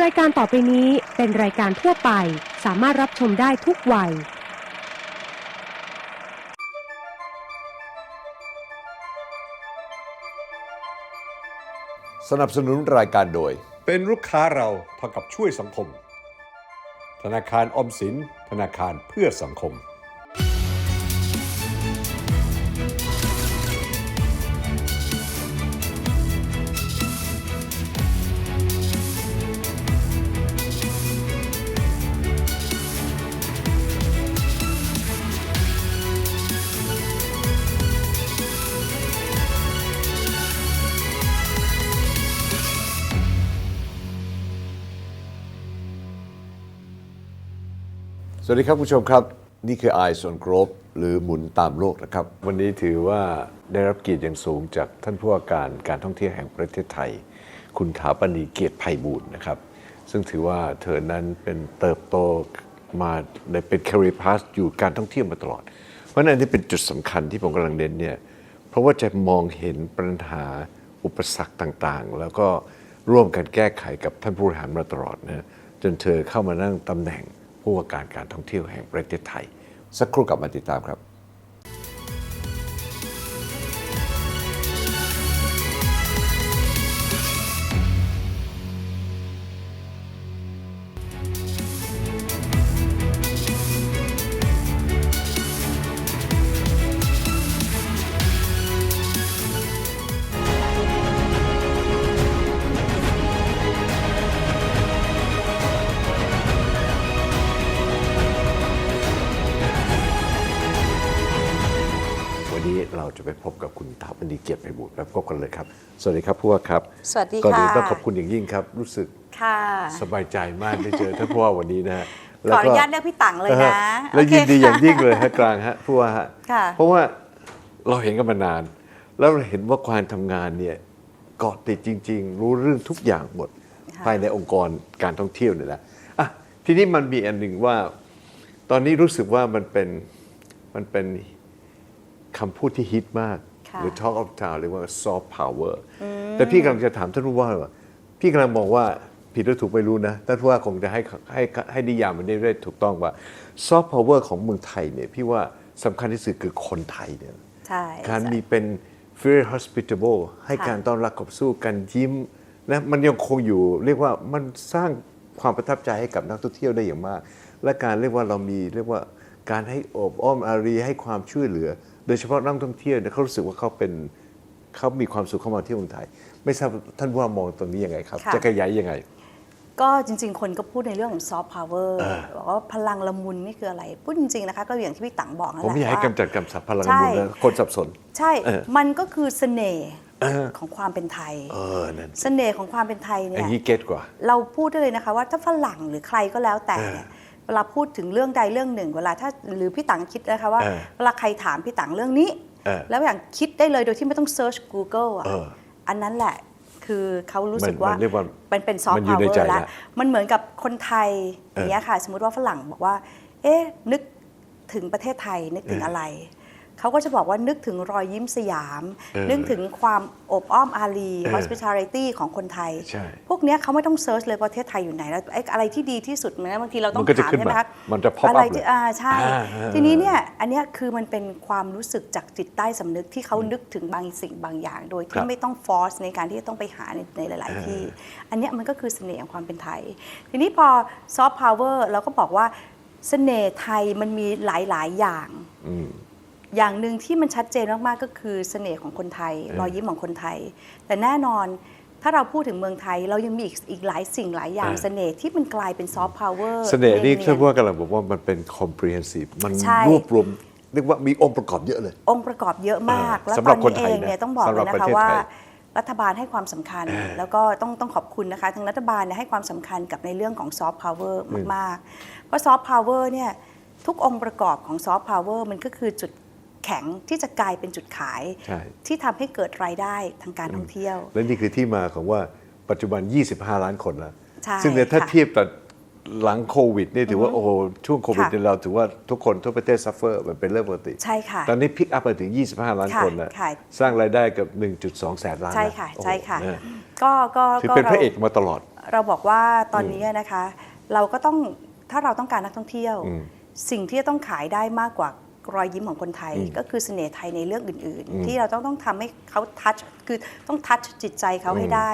รายการต่อไปนี้เป็นรายการทั่วไป สามารถรับชมได้ทุกวัย สนับสนุนรายการโดย เป็นลูกค้าเราเท่ากับช่วยสังคม ธนาคารออมสิน ธนาคารเพื่อสังคม สวัสดีครับคุณผู้ชมครับ นี่คือ Eyes on Globe หรือหมุนตามโลกนะครับ วันนี้ถือว่าได้รับเกียรติอย่างสูงจากท่านผู้ว่าการการท่องเที่ยวแห่งประเทศไทย คุณถาปณีเกียรติไพบูลย์นะครับ ซึ่งถือว่าเธอนั้นเป็นเติบโตมาในเป็น career path อยู่การท่องเที่ยวมาตลอด เพราะนั้นนี่เป็นจุดสำคัญที่ผมกำลังเน้นเนี่ยเพราะว่าจะมองเห็นปัญหาอุปสรรคต่างๆ แล้วก็ร่วมกันแก้ไขกับท่านผู้บริหารมาตลอดนะจนเธอเข้ามานั่งตำแหน่ง ผู้ว่าการการท่องเที่ยวแห่งประเทศไทย สักครู่กลับมาติดตามครับ ดีครับผู้ว่าครับสวัสดีก่อนอื่นค่ะต้องขอบคุณอย่างยิ่งครับ รู้สึกค่ะสบายใจมากได้เจอท่านผู้ว่าวันนี้นะฮะขออนุญาตเรียกพี่ตังเลยนะและโอเคยินดีอย่างค่ะยิ่งเลยฮะกลางฮะผู้ว่าฮะค่ะเพราะว่าเราเห็นกันมานาน แล้วเราเห็นว่าการทำงานเนี่ยเกาะติดจริง ๆ รู้เรื่องทุกอย่างหมดภายในองค์กรการท่องเที่ยวเนี่ยนะอะทีนี้มันมีอันหนึ่งว่า ตอนนี้รู้สึกว่ามันเป็นมันเป็นคำพูดที่ฮิตมากค่ะ หรือ Talk of Town เรียกว่า soft power แต่พี่กำลังจะถามท่านผู้ว่าว่า พี่กำลังมองว่าผิดหรือถูกไม่รู้นะท่านผู้ว่าคงจะให้ให้ให้นิยามมันได้ได้ถูกต้องว่า soft power ของเมืองไทยเนี่ยพี่ว่าสำคัญที่สุดคือคนไทยเนี่ยใช่การมีเป็น very hospitable ให้ค่ะการต้อนรับกับสู้กันยิ้มนะมันยังคงอยู่เรียกว่ามันสร้างความประทับใจให้กับนักท่องเที่ยวได้อย่างมาก และการเรียกว่าเรามีเรียกว่าการให้โอบอ้อมอารีให้ความช่วยเหลือ โดยเฉพาะนักท่องเที่ยวเนี่ยเขารู้สึกว่าเขาเป็นเขามีความสุขเข้ามาเที่ยวเมืองไทย ไม่ทราบท่านว่ามองตรงนี้ยังไงครับ ค่ะ จะขยายยังไง ก็จริง ๆ คนก็พูดในเรื่องของซอฟต์พาวเวอร์บอกว่าพลังละมุนนี่คืออะไร พูดจริง ๆ นะคะ ก็อย่างที่พี่ตังบอกนั่นผมแหละไม่อยากให้ว่กำจัดกำสับพลังใช่บุญนะคนสับสน ใช่ เออ มันก็คือเสน่ห์เออของความเป็นไทย เออนั่นเสน่ห์ของความเป็นไทยอเนี่ย่ายงนี้เก็ตกว่า เราพูดได้เลยนะคะว่าถ้าฝรั่งหรือใครก็แล้วแต่เนี่ยเวลาพูดถึงเรื่องใดเรื่องหนึ่ง เวลาถ้าหรือพี่ตังคิดนะคะว่าเออเวลาใครถามพี่ตังเรื่องนี้เออแล้วอย่างคิดได้เลยโดยที่ไม่ต้องเซิร์ช Google อะเอออันนั้นแหละคือเขารู้สึกมันว่ามันเรียกว่าเป็นเป็นซอฟมันต์อยู่พาวในเวอใจร์แล้วละมันเหมือนกับคนไทยอย่างเงี้ยค่ะ สมมติว่าฝรั่งบอกว่า เอ๊ะนึกถึงประเทศไทยนึกถึงอะไร เขาก็จะบอกว่านึกถึงรอยยิ้มสยามเออนึกถึงความอบอ้อมอารีเออ hospitality ของคนไทยใช่พวกเนี้ยเขาไม่ต้องเซิร์ชเลยประเทศไทยอยู่ไหนแล้วไอ้อะไรที่ดีที่สุดนะบางทีเราต้อมังนก็จะถามขึ้นใช่ไหมมาคะมันจะ pop up อะไรเลยที่อ่าใช่อ่าอ่าทีนี้เนี่ยอันเนี้ยคือมันเป็นความรู้สึกจากจิตใต้สำนึกที่เขานึกถึงบางสิ่งบางอย่าง โดยครัที่บไม่ต้องฟอร์สในการที่จะต้องไปหาในในหลาย ๆ ที่ อันเนี้ยมันก็คือเสน่ห์ของความเป็นไทย ทีนี้พอซอฟต์พาวเวอร์เราก็บอกว่าเสน่ห์ไทยมันมีหลาย ๆ อย่าง อืมอย่างหนึ่งที่มันชัดเจนมากๆก็คือเสน่ห์ของคนไทยเออรอยยิ้มของคนไทย แต่แน่นอนถ้าเราพูดถึงเมืองไทย เรายังมีอีกอีกหลายสิ่งหลายอย่างเออเสน่ห์ที่มันกลายเป็นซอฟต์พาวเวอร์เสน่ห์นี่ท่านผู้ว่ากำลังบอกว่ามันเป็น comprehensive มันใช่รวบรวมเรียกว่ามีองค์ประกอบเยอะเลย องค์ประกอบเยอะมากเออแล้วสำหตรัอบนคนนี้ไทเอยงนะเนี่ยต้องบอกสำหเลรับยนะประคะเทศว่าไทยรัฐบาลให้ความสำคัญเออแล้วก็ต้องต้องขอบคุณนะคะทางรัฐบาลเนี่ยให้ความสำคัญกับในเรื่องของซอฟต์พาวเวอร์มาก ๆ เพราะซอฟต์พาวเวอร์เนี่ยทุกองค์ประกอบของซอฟต์พาวเวอร์มันก็คือจุด แข็งที่จะกลายเป็นจุดขาย ใช่ ที่ทำให้เกิดรายได้ทางการท่องเที่ยว และนี่คือที่มาของว่าปัจจุบัน 25 ล้านคนแล้วใช่ซึ่งเนี่ยถ้าค่ะเทียบกับหลังโควิดนี่ถือว่าโอ้โหช่วงโควิดค่ะ เนี่ยเราถือว่าทุกคนทั่วประเทศซัฟเฟอร์มันเป็นเรื่องปกติ ใช่ค่ะ ตอนนี้พิกอัพไปถึง 25 ล้านค่ะคนแล้ว ค่ะ สร้างรายได้เกับ 1.2 แสนล้านใช่ค่ะโอ้โหใช่ค่ะนก็ก็ถือก็เป็นพระเอกมาตลอด เราบอกว่าตอนนี้นะคะ เราก็ต้องถ้าเราต้องการนักท่องเที่ยว อืม สิ่งที่จะต้องขายได้มากกว่า รอยยิ้มของคนไทย ก็คือเสน่ห์ไทยในเรื่องอื่น ๆ ที่เราต้องต้องทำให้เขาทัช คือต้องทัชจิตใจเขาให้ได้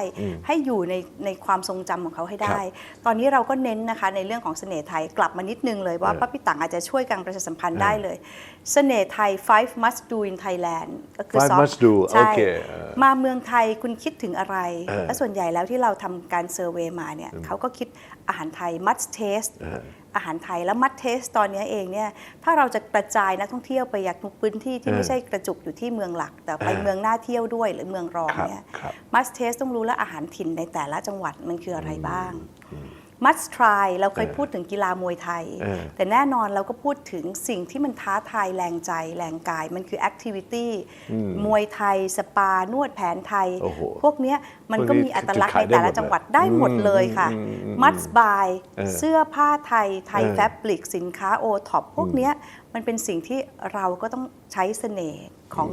ให้อยู่ในในความทรงจำของเขาให้ได้ ตอนนี้เราก็เน้นนะคะในเรื่องของเสน่ห์ไทยกลับมานิดนึงเลยว่าเออป้าพี่ตังอาจจะช่วยการประชาสัมพันธ์ได้เลย เสน่ห์ไทย five must do in Thailand ก็คือ Five soft- must do ใช่โอเคเออมาเมืองไทยคุณคิดถึงอะไรเออและส่วนใหญ่แล้วที่เราทำการเซอร์เวยมาเนี่ยเขาก็คิดอาหารไทย must taste เอออาหารไทยแล้ว must taste ตอนนี้เองเนี่ยถ้าเราจะกระจายนักท่องเที่ยวไปยังทุกพื้นที่ที่เออไม่ใช่กระจุกอยู่ที่เมืองหลัก แต่ไปเออเมืองน่าเที่ยวด้วยหรือเมืองรองครับเนี่ยครับ must taste ต้องรู้แล้วอาหารถิ่นในแต่ละจังหวัดมันคืออะไรบ้าง must try เราเคยเออพูดถึงกีฬามวยไทยเออแต่แน่นอนเราก็พูดถึงสิ่งที่มันท้าทายแรงใจแรงกาย มันคือ activity มวยไทย สปานวดแผนไทยโอ้โหพวกเนี้ย มันก็พวกนี้มีอัตลักษณ์จุในดขายได้แต่ละหมดจังหวัดเลยได้หมดเลยค่ะอืมอืมมัดบายเออเสื้อผ้าไทยไทยเออแฟบริกสินค้าโอท็อปพวกเนี้ยมันเป็นสิ่งที่เราก็ต้องใช้เสน่ห์ของ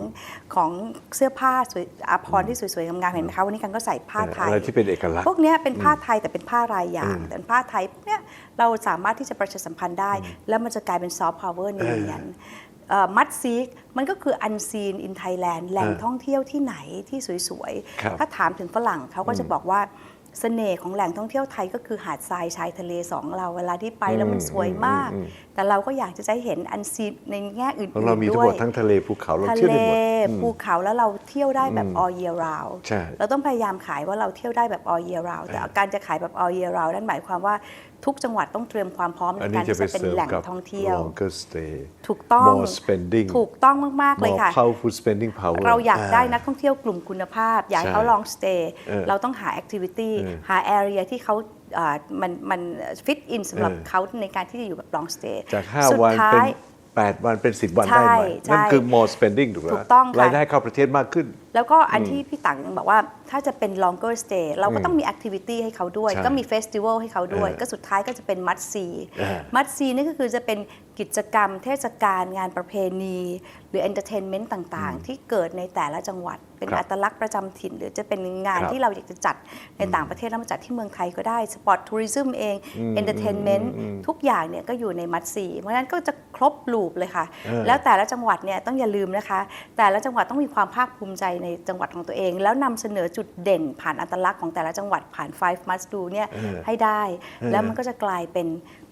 ของเสื้อผ้าสวยอาภรณ์ที่สวยๆงามๆเห็นไหมคะวันนี้กันก็ใส่ผ้าไทยอะไรที่เป็นเอกลักษพณ์วกเนี้ยเป็นผ้าไทยแต่เป็นผ้ารายอย่างอืมแต่เป็นผ้าไทยพวกเนี้ยเราสามารถที่จะประชาสัมพันธ์ได้ แล้วมันจะกลายเป็นซอฟต์พาวเวอร์เนียน มัดซีกมันก็คืออันซีนอินไทยแลนด์แหล่งเออท่องเที่ยวที่ไหนที่สวยครับๆถ้าถามถึงฝรั่งเขาก็จะบอกว่าเสน่ห์ของแหล่งท่องเที่ยวไทยก็คือหาดทรายชายทะเลสองเราเวลาที่ไปแล้วมันสวยมาก แต่เราก็อยากจะได้เห็นอันซีนในแง่อื่นของๆเรามีทั้งด้หวมดยทั้งทะเลภูเขาเราทะเที่ยวเลได้หมดภูเขาแล้วเราเที่ยวได้แบบ all year round ใช่เราต้องพยายามขายว่าเราเที่ยวได้แบบ all year round แต่การจะขายแบบ all year round นั่นหมายความว่า ทุกจังหวัดต้องเตรียมความพร้อมในอันกานี้รจะที่ไปจะเป็นเสริมแหล่งกับท่องเที่ยว longer stay ถูกต้อง more spending ถูกต้องมากๆเลย more ค่ะ powerful spending power เราอยากได้นักท่องเที่ยวกลุ่มคุณภาพ อยากให้ใช่เขา long stay เออเราต้องหา activity เออหา area ที่เขาอ่ามันมัน fit in สำหรับเออเขาในการที่จะอยู่แบบ long stay จากสุ5ดวันท้าเป็นย8วันเป็น 10 วันใช่ได้ไหมใช่นั่นคือ more spending ถูกไหมถูกต้องค่ะรายได้เข้าประเทศมากขึ้น แล้วก็อันที่พี่ตังบอกว่าถ้าจะเป็น longer stay เราก็ต้องมี activity ให้เขาด้วยใช่ก็มี festival ให้เขาด้วยเออก็สุดท้ายก็จะเป็นมัดซีเออมัดซีนี่ก็คือจะเป็นกิจกรรมเทศกาลงานประเพณี หรือ entertainment ต่างๆ ที่เกิดในแต่ละจังหวัด เป็นครับอัตลักษณ์ประจำถิ่น หรือจะเป็นงานครับที่เราอยากจะจัดในต่างประเทศแล้วมาจัดที่เมืองไทยก็ได้สปอร์ตทัวริซึมเอง entertainment ทุกอย่างเนี่ยก็อยู่ในมัดซีเพราะฉะนั้นก็จะครบลูปเลยค่ะเออแล้วแต่ละจังหวัดเนี่ยต้องอย่าลืมนะคะ แต่ละจังหวัดต้องมีความภาคภูมิใจในจังหวัดของตัวเอง แล้วนำเสนอจุดเด่นผ่านอัตลักษณ์ของแต่ละจังหวัดผ่าน five must do เนี่ยเออให้ได้เออแล้วมันก็จะกลายเป็น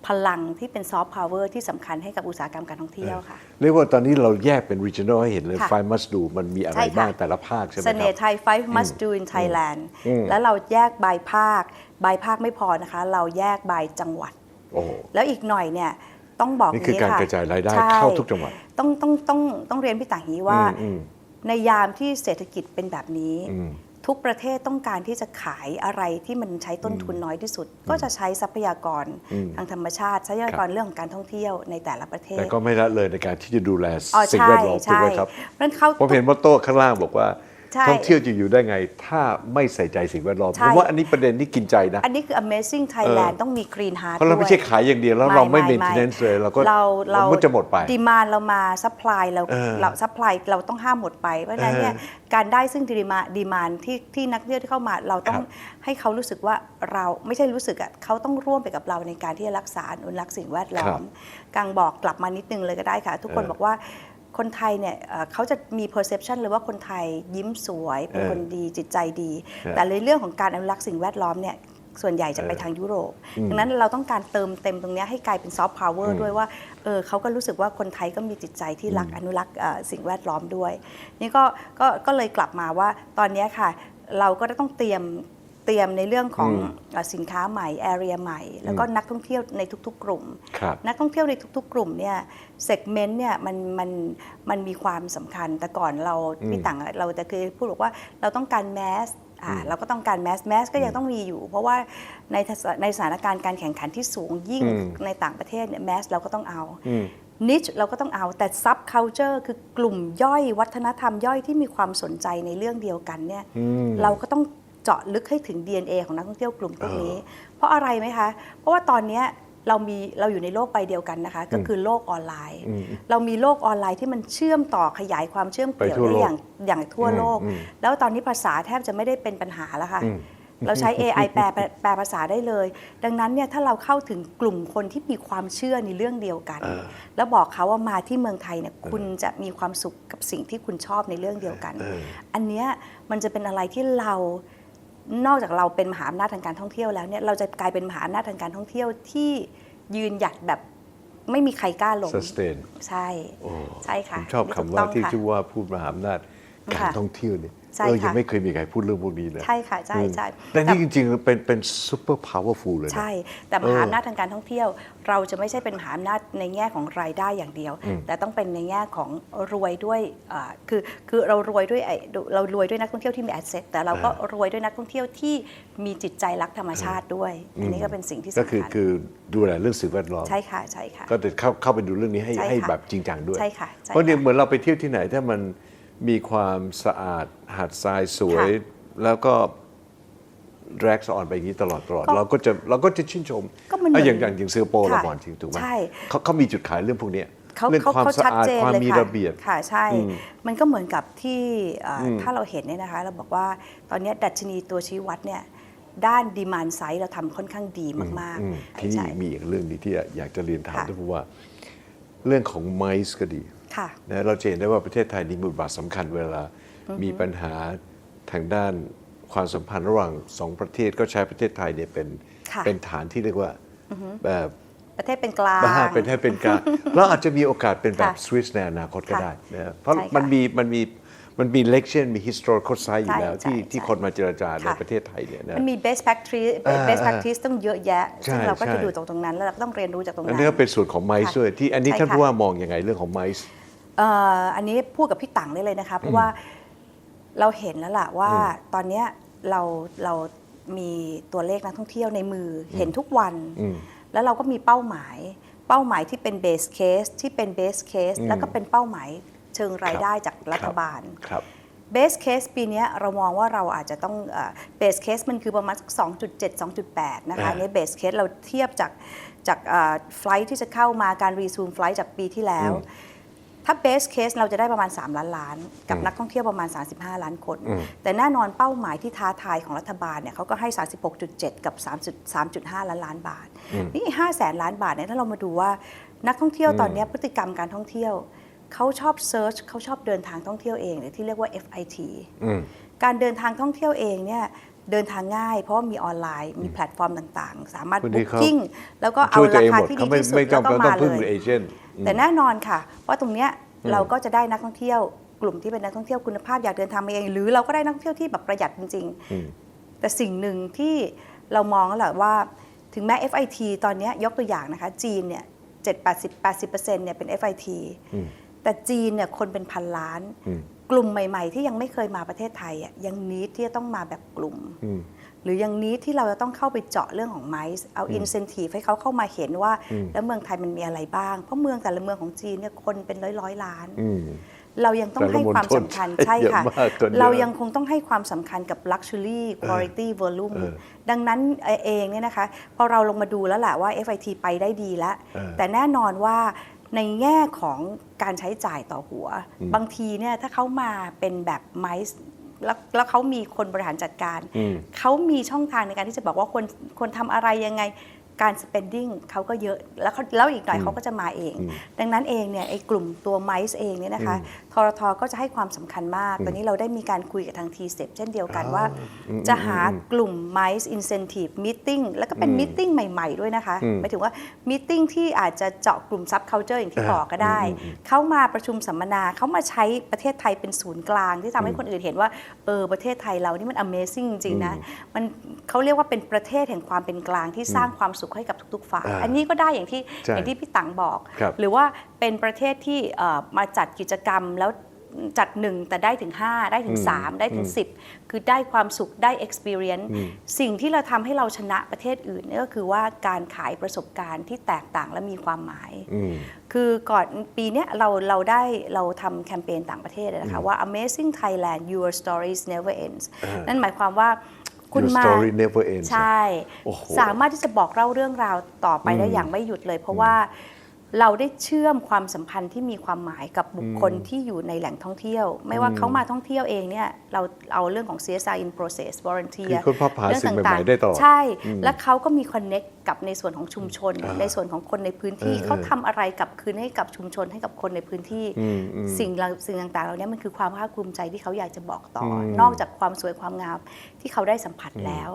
พลังที่เป็นซอฟต์พาวเวอร์ที่สำคัญให้กับอุตสาหกรรมการท่องเที่ยวค่ะ เรียกว่าตอนนี้เราแยกเป็น regional ให้เห็นเลยค่ะ five must do มันมีอะไรใช่ค่ะบ้างแต่ละภาคใช่ไหมเสคน่รับห์ไทย five must do in Thailand แล้วเราแยกบายภาคบายภาคไม่พอนะคะ เราแยกบายจังหวัดโอ้โหแล้วอีกหน่อยเนี่ยต้องบอกนี่คือนี้การค่ะกระจายรายได้ใช่เข้าทุกจังหวัด ต้องต้องต้องต้องเรียนพี่ต่างอย่างนี้ว่าอืมอืม ในยามที่เศรษฐกิจเป็นแบบนี้อืมทุกประเทศต้องการที่จะขายอะไรที่มันใช้ต้นทุนน้อยที่สุด ก็จะใช้ทรัพยากรอืมทางธรรมชาติทรัพยากรเรื่องของการท่องเที่ยวในแต่ละประเทศแต่ก็ไม่ละเลยในการที่จะดูแลอ๋อสิ่งใช่แวดล้อมถูกใช่ไหมครับเพราะฉะนั้นเขาผมเห็นว่าโต๊ะข้างล่างบอกว่าใช่ ท่องเที่ยวจะอยู่ได้ไง ถ้าไม่ใส่ใจสิ่งแวดล้อมใช่ผมว่าอันนี้ประเด็นที่กินใจนะ อันนี้คือ Amazing Thailand เออต้องมี Green Heart เพราะเราไม่ใช่ขายอย่างเดียวแล้วเราไม่ไม่ maintenance เลยเราก็เราเรามันจะหมดไปดีมานเรามาซัพพลายเราเออเราซัพพลายเราต้องห้ามหมดไป เพราะฉะนั้นเนี่ยเออการได้ซึ่งดีมาดีมานที่ที่นักท่องเที่ยวที่เข้ามาเราต้องครับให้เขารู้สึกว่าเราไม่ใช่รู้สึกอะเขาต้องร่วมไปกับเราในการที่จะรักษาอนุรักษ์สิ่งแวดล้อมกังบอกกลับมานิดนึงเลยก็ได้ค่ะ ทุกคนเออบอกว่า คนไทยเนี่ยเอ่อเขาจะมี perception เลยว่าคนไทยยิ้มสวยเป็นเออคนดีจิตใจดีเออแต่ในเรื่องของการอนุรักษ์สิ่งแวดล้อมเนี่ยส่วนใหญ่จะไปเออทางยุโรป ดังนั้นเราต้องการเติมเต็มตรงเนี้ยให้กลายเป็นซอฟต์พาวเวอร์ด้วยว่า เออเขาก็รู้สึกว่าคนไทยก็มีจิตใจที่รักอนุรักษ์เอ่อสิ่งแวดล้อมด้วย นี่ก็ก็ก็เลยกลับมาว่าตอนเนี้ยค่ะ เราก็ต้องเตรียม เตรียมในเรื่องของเอ่อสินค้าใหม่แอเรียใหม่ แล้วก็นักท่องเที่ยวในทุกๆ กลุ่ม ครับนักท่องเที่ยวในทุก ๆ กลุ่มเนี่ยเซกเมนต์เนี่ยมันมันมันมีความสำคัญ แต่ก่อนเราพี่ต่างเราจะเคยพูดบอกว่าเราต้องการแมสอ่าเราก็ต้องการแมสแมสก็ยังต้องมีอยู่ เพราะว่าในทศในสถานการณ์การแข่งขันที่สูงยิ่งอืม ในต่างประเทศเนี่ยแมสเราก็ต้องเอา อืม นิชเราก็ต้องเอาแต่ซับเค u เจอร์คือกลุ่มย่อยวัฒนธรรมย่อยที่มีความสนใจในเรื่องเดียวกันเนี่ยอืม เราก็ต้อง เจาะลึกให้ถึง DNA ของนักท่องเที่ยวกลุ่มพวกนี้ เพราะอะไรไหมคะ เพราะว่าตอนเนี้ยเรามีเราอยู่ในโลกใบเดียวกันนะคะ ก็คือโลกออนไลน์อืมเรามีโลกออนไลน์ที่มันเชื่อมต่อขยายความเชื่อมเกี่ยวไปทั่วได้โลกอย่างอย่างทั่วโลกอืมแล้วตอนนี้ภาษาแทบจะไม่ได้เป็นปัญหาแล้วค่ะอืมเราใช้ AI แปลแปลแปลภาษาได้เลย ดังนั้นเนี่ยถ้าเราเข้าถึงกลุ่มคนที่มีความเชื่อในเรื่องเดียวกัน แล้วบอกเขาว่ามาที่เมืองไทยเนี่ยคุณจะมีความสุขกับสิ่งที่คุณชอบในเรื่องเดียวกัน อันเนี้ยมันจะเป็นอะไรที่เรา นอกจากเราเป็นมหาอำนาจทางการท่องเที่ยวแล้วเนี่ยเราจะกลายเป็นมหาอำนาจทางการท่องเที่ยวที่ยืนหยัดแบบไม่มีใครกล้าลง sustain ใช่ โอ้ใช่ค่ะผมชอบนี่คำถูกว่าต้องที่ค่ะ ชื่อว่าพูดมหาอำนาจการค่ะ ท่องเที่ยวเนี่ย ใช่เออยังค่ะไม่เคยมีใครพูดเรื่องพวกนี้เลยใช่ค่ะใช่ใช่แต่นี่จริงๆ เป็นเป็น super powerful เลยนะ ใช่ แต่มหาอำนาจทางการท่องเที่ยว เราจะไม่ใช่เป็นมหาอำนาจในแง่ของรายได้อย่างเดียวแต่ต้องเป็นในแง่ของรวยด้วยอ่าคือคือเรารวยด้วยไอ้เรารวยด้วยนักท่องเที่ยวที่มีแอสเซทแต่เราก็รวยด้วยนักท่องเที่ยวที่มีจิตใจรักธรรมชาติด้วย อันนี้ก็เป็นสิ่งที่ก็สำคือคัญคือดูแลเรื่องสิ่งแวดล้อม ใช่ค่ะใช่ค่ะ ก็จะเข้าเข้าไปดูเรื่องนี้ให้ใช่ค่ะ ให้แบบจริงจังด้วย ใช่ค่ะใช่เพราะเนี่ยค่ะ เหมือนเราไปเที่ยวที่ไหนถ้ามัน มีความสะอาดหาดทรายสวยค่ะแล้วก็ drag on ไปอย่างนี้ตลอดตลอด ก็เราก็จะเราก็จะชื่นชมก็มันอะอย่างเหมืออนย่างอย่างสิงคโปร์ค่ะเราบอกจริงถูกไหมใช่ เขาเขามีจุดขายเรื่องพวกเนี้ยเขาเรื่องเขาความเขาสะชัดอาดเจนความเลยมีค่ะระเบียบ ค่ะใช่มันก็เหมือนกับที่เอ่ออถ้าเราเห็นเนี่ยนะคะ เราบอกว่าตอนเนี้ยดัชนีตัวชี้วัดเนี่ยด้านดีมานไซด์เราทำค่อนข้างดีมากอืมๆที่นี่ใช่ มีอีกเรื่องหนึงที่อยากจะเรียนถามค่ะด้วยเพราะว่า เรื่องของไมซ์ก็ดีค่ะ นะเราจะเห็นได้ว่าประเทศไทยมีบทบาทสำคัญเวลามีปัญหาทางด้านความสัมพันธ์ระหว่างสองประเทศก็ใช้ประเทศไทยเนี่ยเป็นค่ะเป็นฐานที่เรียกว่าแบบประเทศเป็นกลางบ้าเป็นให้เป็นกลารแล้วอาจจะมีโอกาสเป็นแบบค่ะสวิสในอนาคตก็ค่ะได้นะเพราะใช่ค่ะมันมีมันมีมันมีเลคเชนมี historical site อยู่แล้วใช่ที่ใช่ที่ใช่คนมาเจรจาในค่ะประเทศไทยเนี่ยนะมันมี best practice อ่า best practice ต้องเยอะแยะใช่ซึ่งเราก็ใช่จะดูจากตรงนั้น แล้วเราก็ต้องเรียนรู้จากตรงอันนั้นนี้ก็เป็นส่วนของไมซ์ค่ะด้วยที่อันนี้ใช่ท่านค่ะผู้ว่ามองยังไงเรื่องของไมซ์เอ่ออันนี้พูดกับพี่ตังได้เลยนะคะ เพราะว่าเราเห็นแล้วล่ะว่าตอนเนี้ยเราเรามีตัวเลขนักท่องเที่ยวในมืออเห็นทุกวันอืมแล้วเราก็มีเป้าหมาย เป้าหมายที่เป็นเบสเคสที่เป็นเบสเคสแล้วก็เป็นเป้าหมายเชิงรายได้จากรัฐบาลครับเบสเคสปีเนี้ยเรามองว่าเราอาจจะต้องเบสเคสมันคือประมาณสัก2.7 2.8 นะคะอ่าอันนี้เบสเคสเราเทียบจากจากไฟล์ที่จะเข้ามาการรีซูมไฟล์จากปีที่แล้ว ถ้าเบสเคสเราจะได้ประมาณ 3 ล้านล้าน กับนักท่องเที่ยวประมาณ 35 ล้านคน แต่แน่นอนเป้าหมายที่ท้าทายของรัฐบาลเนี่ยเขาก็ให้ 36.7 กับ3.3.5ล้านล้านบาท นี่5แสนล้านบาทเนี่ยถ้าเรามาดูว่านักท่องเที่ยวตอนเนี้ยพฤติกรรมการท่องเที่ยวเขาชอบเซิร์ชเขาชอบเดินทางท่องเที่ยวเองหรือที่เรียกว่า FIT การเดินทางท่องเที่ยวเองเนี่ย เดินทางง่าย เพราะว่ามีออนไลน์มีแพลตฟอร์มต่างๆ สามารถคนบุ๊ที่เขากิ้งแล้วก็เอาช่วยตัวราเองคาหมดที่เขาดีไม่ที่สุดไม่แล้วก็ต้องมาพึ่งเลยเอเจนต์แต่แน่นอนค่ะว่าตรงเนี้ยเราก็จะได้นักท่องเที่ยวกลุ่มที่เป็นนักท่องเที่ยวคุณภาพอยากเดินทางมาเอง หรือเราก็ได้นักท่องเที่ยวที่แบบประหยัดจริง ๆ แต่สิ่งหนึ่งที่เรามองแล้วแหละว่าถึงแม้ FIT ตอนเนี้ยยกตัวอย่างนะคะ จีนเนี่ย7 80 80เนี่ยเป็น FIT แต่จีนเนี่ยคนเป็นพันล้าน กลุ่มใหม่ๆ ที่ยังไม่เคยมาประเทศไทยอะยังนิดที่จะต้องมาแบบกลุ่มหรือยังนี้ที่เราจะต้องเข้าไปเจาะเรื่องของไมซ์เอาอินเซนティให้เขาเข้ามาเห็นว่าแล้วเมืองไทยมันมีอะไรบ้าง เพราะเมืองแต่ละเมืองของจีนเนี่ยคนเป็นร้อยร้อยๆล้านเรายังต้องให้ความสำคัญแต่ละมณฑลใช่ค่ะ เยอะมากคนเยอะเรายังคงต้องให้ความสำคัญกับ Luxury Quality Volume ดังนั้นเองเนี่ยนะคะ พอเราลงมาดูแล้วแหละว่า FIT ไปได้ดีแล้ว เออแต่แน่นอนว่า ในแง่ของการใช้จ่ายต่อหัว บางทีเนี่ยถ้าเขามาเป็นแบบไมซ์แล้วแล้วเขามีคนบริหารจัดการ เขามีช่องทางในการที่จะบอกว่าคนคนทำอะไรยังไง การ spending เขาก็เยอะแล้วเขาแล้วอีกหน่อยเขาก็จะมาเอง ดังนั้นเองเนี่ยไอ้กลุ่มตัวไมซ์เองเนี่ยนะคะทรทก็จะให้ความสำคัญมาก ตอนนี้เราได้มีการคุยกับทาง t ีเเช่นเดียวกันว่า จะหากลุ่ม MICE Incentive Meeting แล้วก็เป็น Meeting ใหม่ๆด้วยนะคะหมายถึงว่า Meeting ที่อาจจะเจาะกลุ่ม Sub Culture อย่างที่บอกก็ได้ เข้ามาประชุมสัมมนาเขามาใช้ประเทศไทยเป็นศูนย์กลาง ที่ทำให้คนอื่นเห็นว่าเออประเทศไทยเรานี่มัน Amazing จริงๆนะมันเขาเรียกว่าเป็นประเทศแห่งความเป็นกลางที่สร้างความสุขให้กับทุก ๆ ฝ่ายอ่าอันนี้ก็ได้อย่างที่ใช่อย่างที่พี่ตังบอกครับหรือว่าเป็นประเทศที่เอ่อมาจัดกิจกรรมแล้วจัดหนึ่งแต่ได้ถึง 5 ได้ถึง 3 ได้ถึง 10 คือได้ความสุขได้ experience สิ่งที่เราทำให้เราชนะประเทศอื่นเนี่ยก็คือว่าการขายประสบการณ์ที่แตกต่างและมีความหมาย คือก่อนปีเนี้ยเราเราได้เราทำแคมเปญต่างประเทศอะนะคะว่า Amazing Thailand Your Stories Never Ends นั่นหมายความว่า คุณ Your มา story never ends ใช่โอ้โหสามารถที่จะบอกเล่าเรื่องราวต่อไปได้อย่างไม่หยุดเลย เพราะว่า เราได้เชื่อมความสัมพันธ์ที่มีความหมายกับบุคคลที่อยู่ในแหล่งท่องเที่ยว ไม่ว่าเขามาท่องเที่ยวเองเนี่ยเราเอาเรื่องของ CSR in process volunteer คือค้นพบหาเรื่องสิ่งใหม่ๆต่างๆได้ตลอดใช่ และเขาก็มี connect กับในส่วนของชุมชน ในส่วนของคนในพื้นที่เออเขาทำอะไรกลับคืนให้กับชุมชนให้กับคนในพื้นที่อืมอืมสิ่งเหล่าสิ่งต่างๆเหล่านี้มันคือความภาคภูมิใจที่เขาอยากจะบอกต่ออมนอกจากความสวยความงามที่เขาได้สัมผัสแล้ว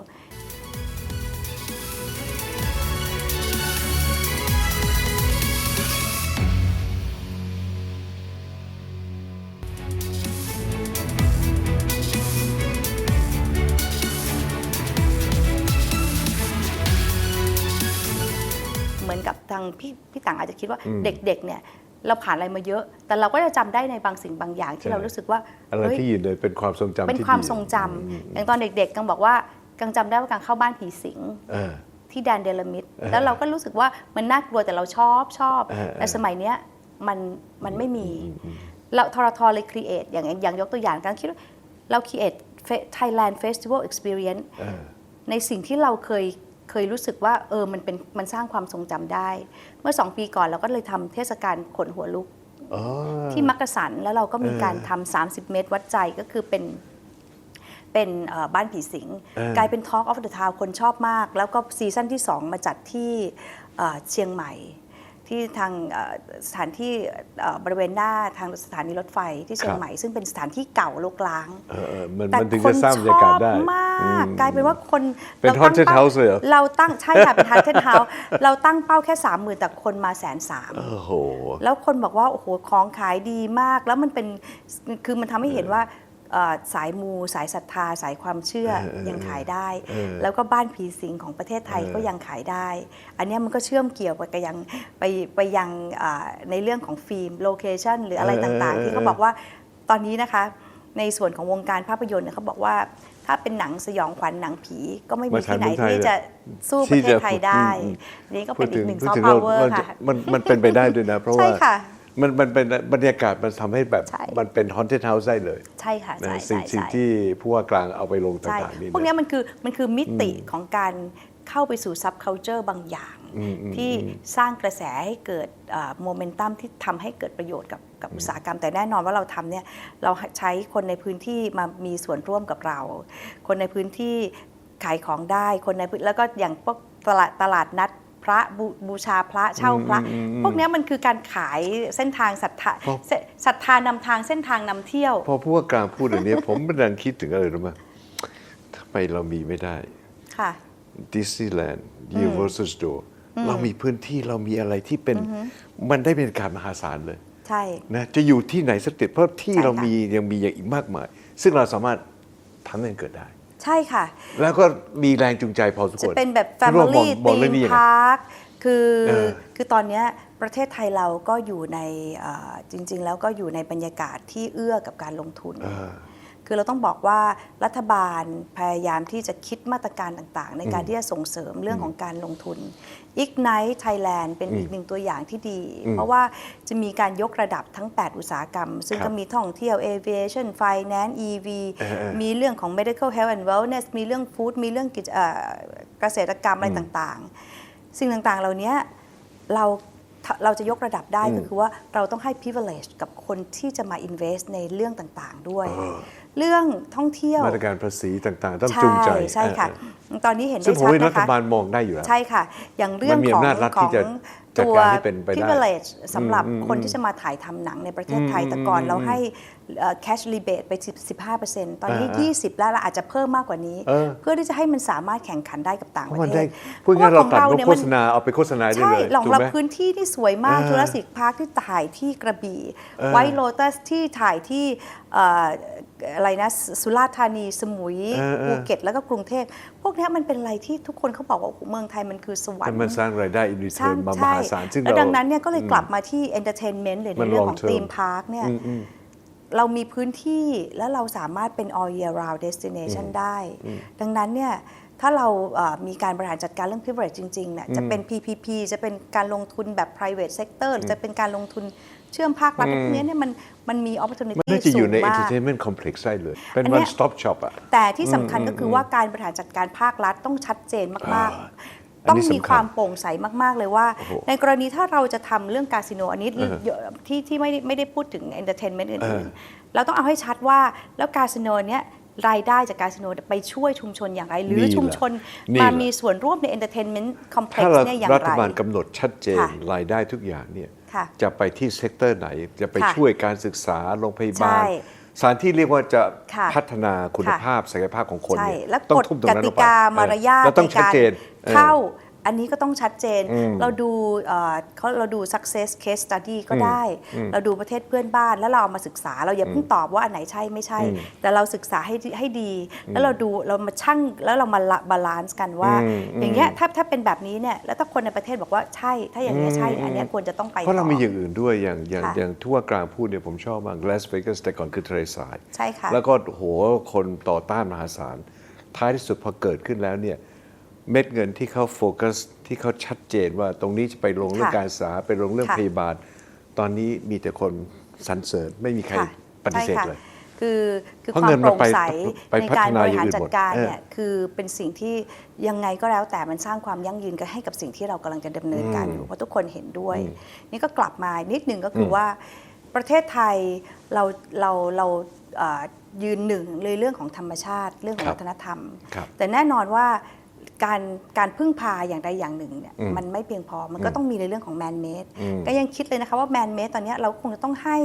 างพี่พี่ต่างอาจจะคิดว่าเด็กๆเนี่ยเราผ่านอะไรมาเยอะ แต่เราก็จะจำได้ในบางสิ่งบางอย่างที่ใช่เรารู้สึกว่าอะไรเฮ้ย ที่อยู่ในเป็นความทรงจำเป็นที่ความดีทรงจำอย่างตอนเด็กๆ กังบอกว่ากังจำได้ว่ากังเข้าบ้านผีสิงเออที่แดนเดลมิดแล้วเราก็รู้สึกว่ามันน่ากลัวแต่เราชอบชอบ เออแต่สมัยเนี้ยมันมันไม่มีเราทรทเลยครีเอทอย่างอย่างยกตัวอย่างกังคิดว่าเราครีเอท Thailand Festival Experience เออในสิ่งที่เราเคย เคยรู้สึกว่าเออมันเป็นมันสร้างความทรงจำได้ เมื่อสองปีก่อนเราก็เลยทำเทศกาลขนหัวลุกอ๋อที่มักกะสันแล้วเราก็มีการทำ30 เมตรวัดใจก็คือเป็นเป็นเอ่อบ้านผีสิงเออกลายเป็น Talk of the Town คนชอบมาก แล้วก็ซีซั่นที่ 2 มาจัดที่เอ่อเชียงใหม่ ที่ทางเอ่อสถานที่เอ่อบริเวณหน้าทางสถานีรถไฟที่เชียงใหม่ ซึ่งเป็นสถานที่เก่าลกล้างเออเออมันแต่มันถึงคจะนสร้างบรรยากาศได้ชอบมากอืมกลายเป็นว่าคนเป็นราตั้ง haunted ป้ house เลยเหรอเราตั้งใช่ค่ะเป็น haunted house เราตั้งเป้าแค่สามหมื่นแต่คนมาแสนสามโอ้โหแล้วคนบอกว่าโอ้โหของขายดีมาก แล้วมันเป็นคือมันทำให้เห็นว่าเอ่อ สายมู สายศรัทธา สายความเชื่อเออเออยังขายได้เออแล้วก็บ้านผีสิงของประเทศไทยเออก็ยังขายได้ อันเนี้ยมันก็เชื่อมเกี่ยวไปกับยังไปไปยังอ่าในเรื่องของฟิล์มโลเคชันหรืออะไรต่างๆ ที่เขาบอกว่าตอนนี้นะคะ ในส่วนของวงการภาพยนตร์เนี่ยเขาบอกว่าถ้าเป็นหนังสยองขวัญหนังผีก็ไม่มีมาฉายที่ไหนเมืองไทยที่จะสู้ประเทศไทยได้อืมนี่ก็พูเป็ดนอีถึกงหนึ่งพูซดอฟถึต์งพาเราวเวอร์มันจะค่ะมันมันเป็นไปได้ด้วยนะเพราะใช่ว่าค่ะ มันมันเป็นบรรยากาศมันทำให้แบบใช่ มันเป็น haunted house ได้เลยใช่ค่ะนะใช่สิ่งใช่สิ่งใช่ ที่ผู้ว่ากลางเอาไปลงใช่ ต่างๆนี่พวกนะเนี้ยมันคือมันคือมิติของการเข้าไปสู่ subculture บางอย่างที่สร้างกระแสให้เกิดโมเมนตัมที่ทำให้เกิดประโยชน์กับกับอุตสาหกรรม แต่แน่นอนว่าเราทำเนี่ยเราใช้คนในพื้นที่มามีส่วนร่วมกับเรา คนในพื้นที่ขายของได้คนในพื้นแล้วก็อย่างพวกตลาดตลาดนัด พระบูบูชาพระเช่าพระพวกเนี้ยมันคือการขายเส้นทางศรัทธาเสศรัทธานำทางเส้นทางนำเที่ยว พอผู้ว่ากลางพูดอย่างนี้ ผมกำลังคิดถึงอะไรรู้ไหมทำไมเรามีไม่ได้ค่ะ ดิสนีย์แลนด์ Universal Store เรามีพื้นที่เรามีอะไรที่เป็น มันได้เป็นการมหาศาลเลย ใช่ นะจะอยู่ที่ไหนสักติดเพราะที่ใช่ค่ะเรามียังมีอย่างอีกมากมาย ซึ่งเราสามารถทำให้มันเกิดได้ใช่ค่ะ แล้วก็มีแรงจูงใจพอสมคจะวรเป็นแบบคุณว่า Family มองเรื่องนี้ Theme ยังไง Park คือเออคือตอนเนี้ยประเทศไทยเราก็อยู่ในเอ่อจริง ๆ แล้วก็อยู่ในบรรยากาศที่เอื้อกับการลงทุนเออ คือเราต้องบอกว่ารัฐบาลพยายามที่จะคิดมาตรการต่างๆ ในการที่จะส่งเสริมเรื่องของการลงทุน Ignite Thailand เป็นอีกหนึ่งตัวอย่างที่ดี เพราะว่าจะมีการยกระดับทั้ง 8 อุตสาหกรรม ซึ่งครับก็มีท่องเที่ยว Aviation Finance EV เออเออมีเรื่องของ medical health and wellness มีเรื่อง food มีเรื่องกิจเอ่อเกษตรกรรมอะไรต่างๆ สิ่งต่างๆ เหล่านี้เรา เราจะยกระดับได้ก็คือว่าเราต้องให้ privilege กับคนที่จะมา invest ในเรื่องต่างๆ ด้วย เรื่องท่องเที่ยวมาตรการภาษีต่างๆ ต้องใช่จูงใจใช่ค่ะเออตอนนี้เห็นซึ่งได้ผมชัดว่ารันะฐคะบาลมองได้อยู่แล้วใช่ค่ะ อย่างเรื่องมันมีของอำนาจรัฐขที่องจะจัด ตัวการให้เป็นไปได้ privilege สำหรับคนที่จะมาถ่ายทำหนังในประเทศไทยแต่ก่อนเราให้เอ่อ cash rebate ไป 15%ตอนนี้อ่า20 แล้วเราอาจจะเพิ่มมากกว่านี้เออเพื่อที่จะให้มันสามารถแข่งขันได้กับต่างเพปราะระมันเทได้ศพูดง่ายๆเราตัดงบนี่ยโฆมันษณาเอาไปโฆษณาได้ใช่เลยหลองถูกรับไหมพื้นที่ที่สวยมากเออจูราสสิกพาร์คที่ถ่ายที่กระบี่เออไวท์โ o ตัสที่ถ่ายที่เอ่ออะไรนะสุราษฎร์ธานีสมุยเออเออภูเก็ตแล้วก็กรุงเทพพวกเนี้ยมันเป็นอะไรที่ทุกคนเขาบอกว่าโอ้โหเมืองไทยมันคือสวรรแต่ค์มันสร้างรายได้อินดิเทอร์มามหาศาลซึ่งแล้วเราดังนั้นเนี่ยก็เลยกลับมาที่ entertainment เลยมัในนเรื่อง long ของ term ธีมพาร์คเนี่ยอืมอืมเรามีพื้นที่แล้วเราสามารถเป็น all year round destination ได้ ดังนั้นเนี่ยถ้าเราเอ่อมีการบริหารจัดการเรื่อง privilege จริงๆเนี่ยจะเป็น PPP จะเป็นการลงทุนแบบ private sector หรือจะเป็นการลงทุน เชื่อมภาครัฐพวกเนี้ยเนี่ยมันมันมี opportunity มันน่าจะอสูยู่งในมาก entertainment complex ได้เลย เป็นอันเนี้ one ย stop shop อะแต่ที่สำคัญก็คือว่าการบริหารจัดการภาครัฐต้องชัดเจนมากๆอันต้องนี้มีสำคคัญวามโปร่งใสมาก ๆ เลยว่าโอ้โหในกรณีถ้าเราจะทำเรื่องคาสิโนอันนี้เออเยอะที่ที่ไม่ได้ไม่ได้พูดถึงเอนเตอร์เทนเมนต์เออื่นอๆเราต้องเอาให้ชัดว่าแล้วคาสิโนเนี้ย รายได้จากคาสิโนไปช่วยชุมชนอย่างไร หรือนี่แหละชุมชนนี่มาแหละมีส่วนร่วมในเอนเตอร์เทนเมนต์คอมเพล็ถ้ากซ์เราเนี่ยอย่างรัไรฐบาลกำหนดชัดเจนค่ะรายได้ทุกอย่างเนี่ยค่ะจะไปที่เซกเตอร์ไหน จะไปค่ะช่วยการศึกษาโรงพยาบาลใช่สถานที่เรียกว่าจะค่ะพัฒนาคุณค่ะภาพศักยภาพของคนใช่เนี่ยแล้วต้องกฎทุ่มตรงกนั้นติลงไปกามารยาทแล้วต้องในชัดการเจนออเข้า อันนี้ก็ต้องชัดเจนอืมเราดูเอ่อเขาเราดู success case study ก็ได้ เราดูประเทศเพื่อนบ้านแล้วเราเอามาศึกษา เราอย่าเพิ่งตอบว่าอันไหนใช่ไม่ใช่ แต่เราศึกษาให้ดีให้ดี แล้วเราดูเรามาชั่งแล้วเรามาบาลานซ์กันว่าอืมอย่างเงี้ยถ้าถ้าเป็นแบบนี้เนี่ยแล้วถ้าคนในประเทศบอกว่าใช่ ถ้าอย่างเงี้ยใช่อันเนี้ยควรจะต้องไปเพราะเราต่อมีอย่างอื่นด้วยอย่างอย่างค่ะอย่างทั่วกลางพูดเนี่ยผมชอบมากลาสเวกัสแต่ก่อนคือทะเลทรายใช่ค่ะแล้วก็โหคนต่อต้านมหาศาลท้ายที่สุดพอเกิดขึ้นแล้วเนี่ย เม็ดเงินที่เขาโฟกัสที่เขาชัดเจนว่าตรงนี้จะไปลงเรื่องค่ะการศึกษาไปลงเรื่องค่ะพยาบาล ตอนนี้มีแต่คนสรรเสริญไม่มีใครค่ะปฏิเสธใช่ค่ะเลย คือคือเพราะความเงินโปมันร่งไปใสไปในพัการฒนาบริหารอย่างอื่นจัหมดดการเออเนี่ยคือเป็นสิ่งที่ยังไงก็แล้วแต่มันสร้างความยั่งยืนกันให้กับสิ่งที่เรากำลังจะดำเนินการอยู่เพราะทุกคนเห็นด้วย นี่ก็กลับมานิดหนึ่งก็คือว่าประเทศไทยเราเราเราเอ่อยืนหนึ่งเลยเรื่องของธรรมชาติเรื่องของครับวัฒนธรรมครับแต่แน่นอนว่า การการพึ่งพาอย่างใดอย่างหนึ่งเนี่ยอืมมันไม่เพียงพอมันก็ต้องมีในเรื่องของแมนเมดอืมก็ยังคิดเลยนะคะว่าแมนเมดตอนเนี้ยเราคงจะต้องให้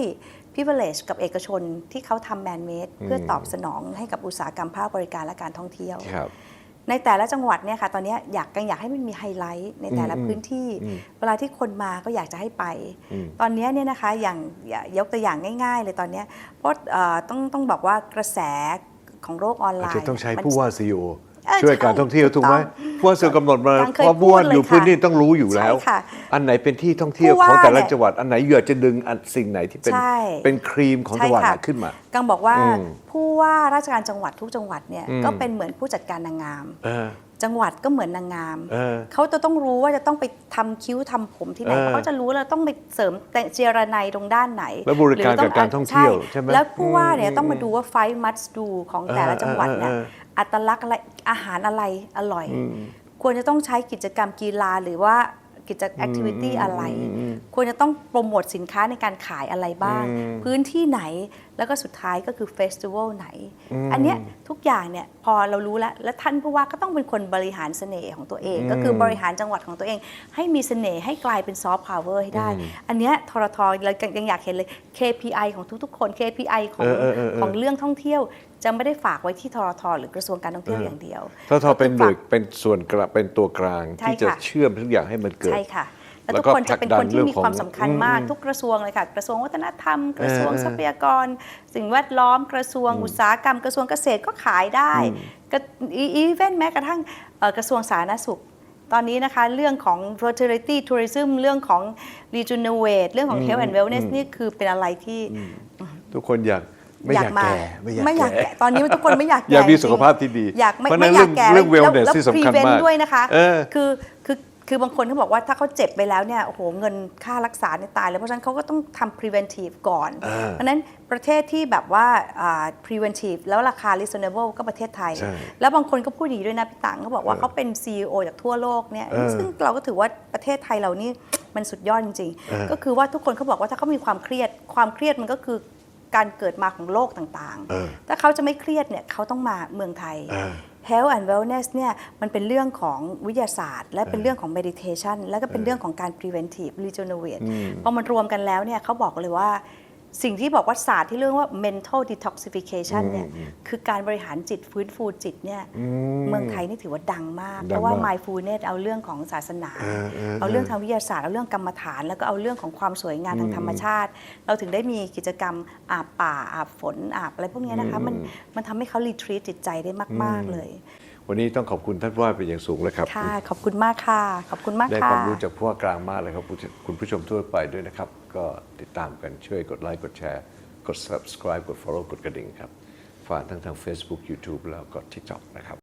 privilege กับเอกชนที่เขาทำแมนเมดเพื่อตอบสนองให้กับอุตสาหกรรมภาคบริการและการท่องเที่ยวครับในแต่ละจังหวัดเนี่ยค่ะตอนเนี้ยอยากกันอยากให้มันมีไฮไลท์ในแต่ละอืมพื้นที่อืมเวลาที่คนมาก็อยากจะให้ไปอืมตอนเนี้ยเนี่ยนะคะอย่างอย่ายกตัวอย่างง่าย ๆ เลยตอนเนี้ยเพราะเอ่อต้องต้องบอกว่ากระแสของโลกออนไลอาจน์จะต้องใช้มันผู้ว่าซีโอเออ ช่วยการใช่ท่องเที่ยวถูถูกกไหมต้องผู้ว่าซีโอกำหนดมายังเคยเพราะผู้ว่าพูดเลยอยู่ค่ะพื้นที่ต้องรู้อยู่แล้วใช่ค่ะอันไหนเป็นที่ท่องเที่ยวผู้ว่าของแต่ละเนี่ยจังหวัด อันไหนอยากจะดึงอันสิ่งไหนที่เป็นใช่เป็นครีมของจังหวัดไหนขึ้นมากังบอกว่าอืมผู้ว่าราชการจังหวัดทุกจังหวัดเนี่ยอืมก็เป็นเหมือนผู้จัดการนางงามเออจังหวัดก็เหมือนนางงามเออเขาจะต้องรู้ว่าจะต้องไปทำคิ้วทำผมที่ไหนเออเพราะเขาจะรู้แล้วต้องไปเสริมแต่เจรไนตรงด้านไหน แล้วบริการหต้กับการท่องเที่ยวใช่ไหมแล้วผู้ว่าเนี่ยอืมต้องมาดูว่าไฟมัสดูของแต่ละจังหวัดเนี่ยเออเออเอออัตลักษณ์อะไรอาหารอะไรอร่อย ควรจะต้องใช้กิจกรรมกีฬาหรือว่ากิจแอคทิวิตี้อะไร ควรจะต้องโปรโมทสินค้าในการขายอะไรบ้าง พื้นที่ไหน แล้วก็สุดท้ายก็คือเฟสติวัลไหน อันเนี้ยทุกอย่างเนี่ยพอเรารู้แล้ว และท่านผู้ว่าก็ต้องเป็นคนบริหารเสน่ห์ของตัวเอง ก็คือบริหารจังหวัดของตัวเอง ให้มีเสน่ห์ให้กลายเป็นซอฟต์พาวเวอร์ให้ได้ อันเนี้ยทรทเรายังอยากเห็นเลย KPI ของทุกๆ คน KPI ของเออเออเออเออของเรื่องท่องเที่ยวจะไม่ได้ฝากไว้ที่ทรทหรือกระทรวงการท่องเที่ยวอย่างเดียวถ้าทอเป็นหน่วยก็คือฝากเป็นส่วนกลางเป็นตัวกลางใช่ที่จะค่ะเชื่อมทุกอย่างให้มันเกิดใช่ค่ะ แล้วแล้วทุกก็คนจะเป็นผลักดัคนนเรื่ที่องมีของความสำคัญมากอืมทุกกระทรวงเลยค่ะกระทรวงวัฒนธรรม กระทรวงเออเออทรัพยากร สิ่งแวดล้อมกระทรวงอุตสาหกรรม กระทรวงเกษตรก็ขายได้กระอีเวนต์แม้กระทั่งเอ่อกระทรวงสาธารณสุขตอนนี้นะคะเรื่องของ fertility tourism เรื่องของ regenerate เรื่องของ health and wellness นี่คือเป็นอะไรที่ ทุกคนอยากไม่อยากแก่ไม่อยากแก่ตอนนี้ทุกคนไม่อยากแก่อยากมีจริงๆสุขภาพที่ดี อยากไม่เพราะฉะนั้ไม่นอยากแก่เรื่องแล้ว wellness แล้วที่สำคัญ prevent มากด้วยนะคะเออคือคือ คือบางคนเขาบอกว่าถ้าเขาเจ็บไปแล้วเนี่ยโอ้โหเงินค่ารักษาเนี่ยตายแล้วเพราะฉะนั้นเขาก็ต้องทำ preventive ก่อนอ่าเพราะฉะนั้นประเทศที่แบบว่าอ่า preventive แล้วราคา reasonable ก็ประเทศไทย ใช่แล้วบางคนก็พูดอย่างนี้ด้วยนะพี่ตังเขาบอกว่าเขาเป็น CEO จากทั่วโลกเนี่ยเออซึ่งเราก็ถือว่าประเทศไทยเรานี่ มันสุดยอดจริง เออ ๆ ก็คือว่าทุกคนเขาบอกว่าถ้าเขามีความเครียดความเครียดมันก็คือการเกิดมาของโรคต่างเออ ๆ ถ้าเขาจะไม่เครียดเนี่ยเขาต้องมาเมืองไทย เออ Health and Wellness เนี่ยมันเป็นเรื่องของวิทยาศาสตร์ และเป็นเรื่องของ meditation และก็เป็นเรื่องของการ preventive regenerate พอมันรวมกันแล้วเนี่ยเขาบอกเลยว่า สิ่งที่บอกว่าศาสตร์ที่เรื่องว่า mental detoxification เนี่ยคือการบริหารจิตฟื้นฟูจิตเนี่ยเมืองไทยนี่ถือว่าดังมากดังเพราะว่ามาก mindfulness เอาเรื่องของศาสนาเออเออเอาเรื่องทางวิทยาศาสตร์ เอาเรื่องกรรมฐาน แล้วก็เอาเรื่องของความสวยงามทางธรรมชาติ เราถึงได้มีกิจกรรมอาบป่าอาบฝนอาบอะไรพวกเนี้ยนะคะมันมันทำให้เขา retreat จิตใจได้มาก ๆ เลย วันนี้ต้องขอบคุณท่านผู้ว่าเป็นอย่างสูงเลยครับค่ะขอบคุณมากค่ะขอบคุณมากได้ค่ะความรู้จากผู้ว่ากลางมากเลยครับคุณคุณผู้ชมทั่วไปด้วยนะครับ ก็ติดตามกันช่วยกดไลค์กดแชร์ กด subscribe กด follow กดกระดิ่งครับ ฝากทั้งทาง Facebook YouTube แล้วก็ TikTok นะครับ